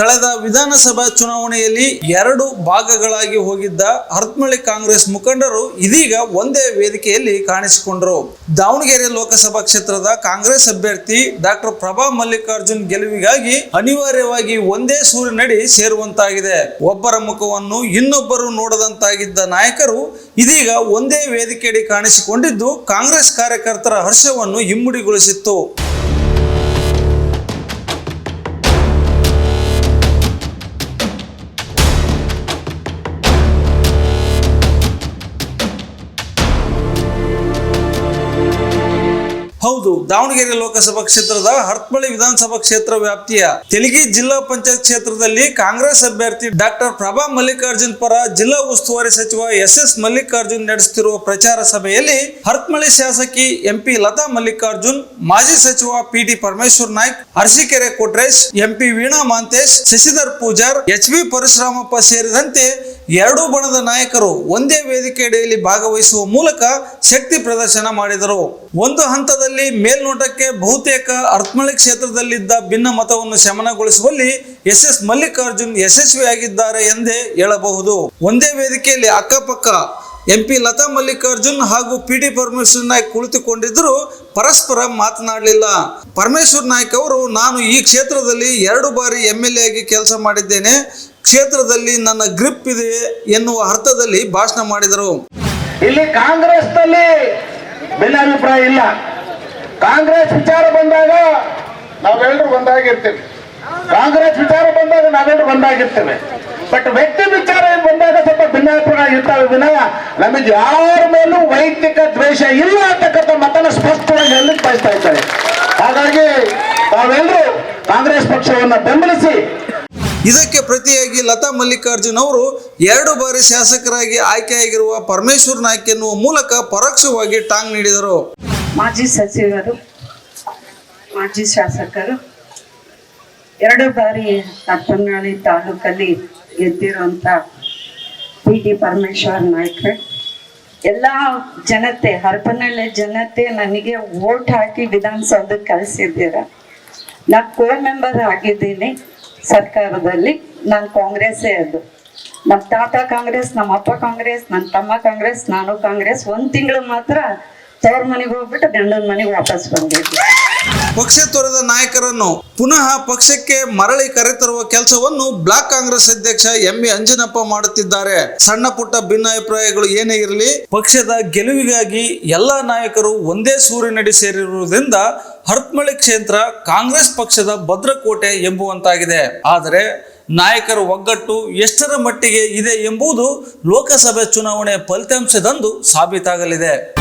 ಕಳೆದ ವಿಧಾನಸಭಾ ಚುನಾವಣೆಯಲ್ಲಿ ಎರಡು ಭಾಗಗಳಾಗಿ ಹೋಗಿದ್ದ ಹರತ್ಮಳ್ಳಿ ಕಾಂಗ್ರೆಸ್ ಮುಖಂಡರು ಇದೀಗ ಒಂದೇ ವೇದಿಕೆಯಲ್ಲಿ ಕಾಣಿಸಿಕೊಂಡರು. ದಾವಣಗೆರೆ ಲೋಕಸಭಾ ಕ್ಷೇತ್ರದ ಕಾಂಗ್ರೆಸ್ ಅಭ್ಯರ್ಥಿ ಡಾಕ್ಟರ್ ಪ್ರಭಾ ಮಲ್ಲಿಕಾರ್ಜುನ್ ಗೆಲುವಿಗಾಗಿ ಅನಿವಾರ್ಯವಾಗಿ ಒಂದೇ ಸೂರಿನಡಿ ಸೇರುವಂತಾಗಿದೆ. ಒಬ್ಬರ ಮುಖವನ್ನು ಇನ್ನೊಬ್ಬರು ನೋಡದಂತಾಗಿದ್ದ ನಾಯಕರು ಇದೀಗ ಒಂದೇ ವೇದಿಕೆಯಡಿ ಕಾಣಿಸಿಕೊಂಡಿದ್ದು ಕಾಂಗ್ರೆಸ್ ಕಾರ್ಯಕರ್ತರ ಹರ್ಷವನ್ನು ಇಮ್ಮಡಿಗೊಳಿಸಿತ್ತು ಹೌದು, ದಾವಣಗೆರೆ ಲೋಕಸಭಾ ಕ್ಷೇತ್ರದ ಹರತ್ಮಳ್ಳಿ ವಿಧಾನಸಭಾ ಕ್ಷೇತ್ರ ವ್ಯಾಪ್ತಿಯ ತೆಲಗಿ ಜಿಲ್ಲಾ ಪಂಚಾಯತ್ ಕ್ಷೇತ್ರದಲ್ಲಿ ಕಾಂಗ್ರೆಸ್ ಅಭ್ಯರ್ಥಿ ಡಾಕ್ಟರ್ ಪ್ರಭಾ ಮಲ್ಲಿಕಾರ್ಜುನ್ ಪರ ಜಿಲ್ಲಾ ಉಸ್ತುವಾರಿ ಸಚಿವ ಎಸ್ ಎಸ್ ಮಲ್ಲಿಕಾರ್ಜುನ್ ನಡೆಸುತ್ತಿರುವ ಪ್ರಚಾರ ಸಭೆಯಲ್ಲಿ ಹರತ್ಮಳ್ಳಿ ಶಾಸಕಿ ಎಂಪಿ ಲತಾ ಮಲ್ಲಿಕಾರ್ಜುನ್, ಮಾಜಿ ಸಚಿವ P D Parameshwar Naik, Arsikere Kotresh, MP Veena Mantesh, Shashidhar Poojar, H V Parashuramappa ಸೇರಿದಂತೆ ಎರಡೂ ಬಣದ ನಾಯಕರು ಒಂದೇ ವೇದಿಕೆಯಡಿಯಲ್ಲಿ ಭಾಗವಹಿಸುವ ಮೂಲಕ ಶಕ್ತಿ ಪ್ರದರ್ಶನ ಮಾಡಿದರು. ಒಂದು ಹಂತದಲ್ಲಿ ಮೇಲ್ನೋಟಕ್ಕೆ ಬಹುತೇಕ ಅರ್ಥಮಳಿ ಕ್ಷೇತ್ರದಲ್ಲಿದ್ದ ಭಿನ್ನ ಮತವನ್ನು ಶಮನಗೊಳಿಸುವಲ್ಲಿ ಎಸ್ ಎಸ್ ಮಲ್ಲಿಕಾರ್ಜುನ್ ಯಶಸ್ವಿಯಾಗಿದ್ದಾರೆ ಎಂದೇ ಹೇಳಬಹುದು. ಒಂದೇ ವೇದಿಕೆಯಲ್ಲಿ ಅಕ್ಕಪಕ್ಕ ಎಂಪಿ ಲತಾ ಮಲ್ಲಿಕಾರ್ಜುನ್ ಹಾಗೂ ಪಿ ಡಿ ಪರಮೇಶ್ವರ್ ನಾಯ್ಕ್ ಕುಳಿತುಕೊಂಡಿದ್ದರೂ ಪರಸ್ಪರ ಮಾತನಾಡಲಿಲ್ಲ. ಪರಮೇಶ್ವರ್ ನಾಯ್ಕ್ ಅವರು, ನಾನು ಈ ಕ್ಷೇತ್ರದಲ್ಲಿ ಎರಡು ಬಾರಿ ಎಂ ಎಲ್ ಎ ಆಗಿ ಕೆಲಸ ಮಾಡಿದ್ದೇನೆ. ಕ್ಷೇತ್ರದಲ್ಲಿ ನನ್ನ ಗ್ರಿಪ್ ಇದೆ ಎನ್ನುವ ಅರ್ಥದಲ್ಲಿ ಭಾಷಣ ಮಾಡಿದರು. ಇಲ್ಲಿ ಕಾಂಗ್ರೆಸ್ನಲ್ಲಿ ಭಿನ್ನಾಭಿಪ್ರಾಯ ಇಲ್ಲ. ಕಾಂಗ್ರೆಸ್ ವಿಚಾರ ಬಂದಾಗ ನಾವೆಲ್ಲರೂ ಒಂದಾಗಿರ್ತೀವಿ. ಕಾಂಗ್ರೆಸ್ ವಿಚಾರ ಬಂದಾಗ ನಾವೆಲ್ಲರೂ ಒಂದಾಗಿರ್ತೇವೆ. ಬಟ್ ವ್ಯಕ್ತಿ ವಿಚಾರ ಬಂದಾಗ ಸ್ವಲ್ಪ ಭಿನ್ನಾಭಿಪ್ರಾಯ ಇರ್ತಾವೆ ವಿನಃ ನಮಗೆ ಯಾರ ಮೇಲೂ ವೈಯಕ್ತಿಕ ದ್ವೇಷ ಇಲ್ಲ ಅಂತಕ್ಕಂಥ ಮತನ ಸ್ಪಷ್ಟವಾಗಿ ಹೇಳಲಿಕ್ಕೆ ಬಯಸ್ತಾ ಇದ್ದಾರೆ. ಹಾಗಾಗಿ ನಾವೆಲ್ಲರೂ ಕಾಂಗ್ರೆಸ್ ಪಕ್ಷವನ್ನು ಬೆಂಬಲಿಸಿ ಇದಕ್ಕೆ ಪ್ರತಿಯಾಗಿ ಲತಾ ಮಲ್ಲಿಕಾರ್ಜುನ್ ಅವರು ಎರಡು ಬಾರಿ ಶಾಸಕರಾಗಿ ಆಯ್ಕೆಯಾಗಿರುವ ಪರಮೇಶ್ವರ್ ನಾಯ್ಕ ಎನ್ನುವ ಮೂಲಕ ಪರೋಕ್ಷವಾಗಿ ಟಾಂಗ್ ನೀಡಿದರು. ಮಾಜಿ ಸಚಿವರು, ಮಾಜಿ ಶಾಸಕರು, ಎರಡು ಬಾರಿ ಹರಪನಹಳ್ಳಿ ತಾಲೂಕಲ್ಲಿ ಗೆದ್ದಿರುವಂತ ಪಿ ಡಿ ಪರಮೇಶ್ವರ್ ನಾಯ್ಕರು ಎಲ್ಲ ಜನತೆ, ಹರಪನಹಳ್ಳಿ ಜನತೆ ನನಗೆ ವೋಟ್ ಹಾಕಿ ವಿಧಾನಸೌಧಕ್ಕೆ ಕಳಿಸಿದ್ದೀರ. ನಾ ಕೋ ಮೆಂಬರ್ ಆಗಿದ್ದೀನಿ. ಸರ್ಕಾರದಲ್ಲಿ ನಾನು ಕಾಂಗ್ರೆಸ್ಸೇ ಅದು. ನಮ್ಮ ತಾತ ಕಾಂಗ್ರೆಸ್, ನಮ್ಮ ಅಪ್ಪ ಕಾಂಗ್ರೆಸ್, ನನ್ನ ತಮ್ಮ ಕಾಂಗ್ರೆಸ್, ನಾನು ಕಾಂಗ್ರೆಸ್. ಒಂದು ತಿಂಗಳು ಮಾತ್ರ ತವ್ರ ಮನೆಗೆ ಹೋಗ್ಬಿಟ್ಟು ಗಂಡನ ಮನೆಗೆ ವಾಪಸ್ ಬಂದಿದ್ದೆ. ಪಕ್ಷ ತೊರೆದ ನಾಯಕರನ್ನು ಪುನಃ ಪಕ್ಷಕ್ಕೆ ಮರಳಿ ಕರೆತರುವ ಕೆಲಸವನ್ನು ಬ್ಲಾಕ್ ಕಾಂಗ್ರೆಸ್ ಅಧ್ಯಕ್ಷ ಎಂ ಎ ಅಂಜನಪ್ಪ ಮಾಡುತ್ತಿದ್ದಾರೆ. ಸಣ್ಣ ಪುಟ್ಟ ಭಿನ್ನಾಭಿಪ್ರಾಯಗಳು ಏನೇ ಇರಲಿ, ಪಕ್ಷದ ಗೆಲುವಿಗಾಗಿ ಎಲ್ಲಾ ನಾಯಕರು ಒಂದೇ ಸೂರಿನಡಿ ಸೇರಿರುವುದರಿಂದ ಹರತ್ಮಳ್ಳಿ ಕ್ಷೇತ್ರ ಕಾಂಗ್ರೆಸ್ ಪಕ್ಷದ ಭದ್ರಕೋಟೆ ಎಂಬುವಂತಾಗಿದೆ. ಆದರೆ ನಾಯಕರ ಒಗ್ಗಟ್ಟು ಎಷ್ಟರ ಮಟ್ಟಿಗೆ ಇದೆ ಎಂಬುದು ಲೋಕಸಭೆ ಚುನಾವಣೆ ಫಲಿತಾಂಶದಂದು ಸಾಬೀತಾಗಲಿದೆ.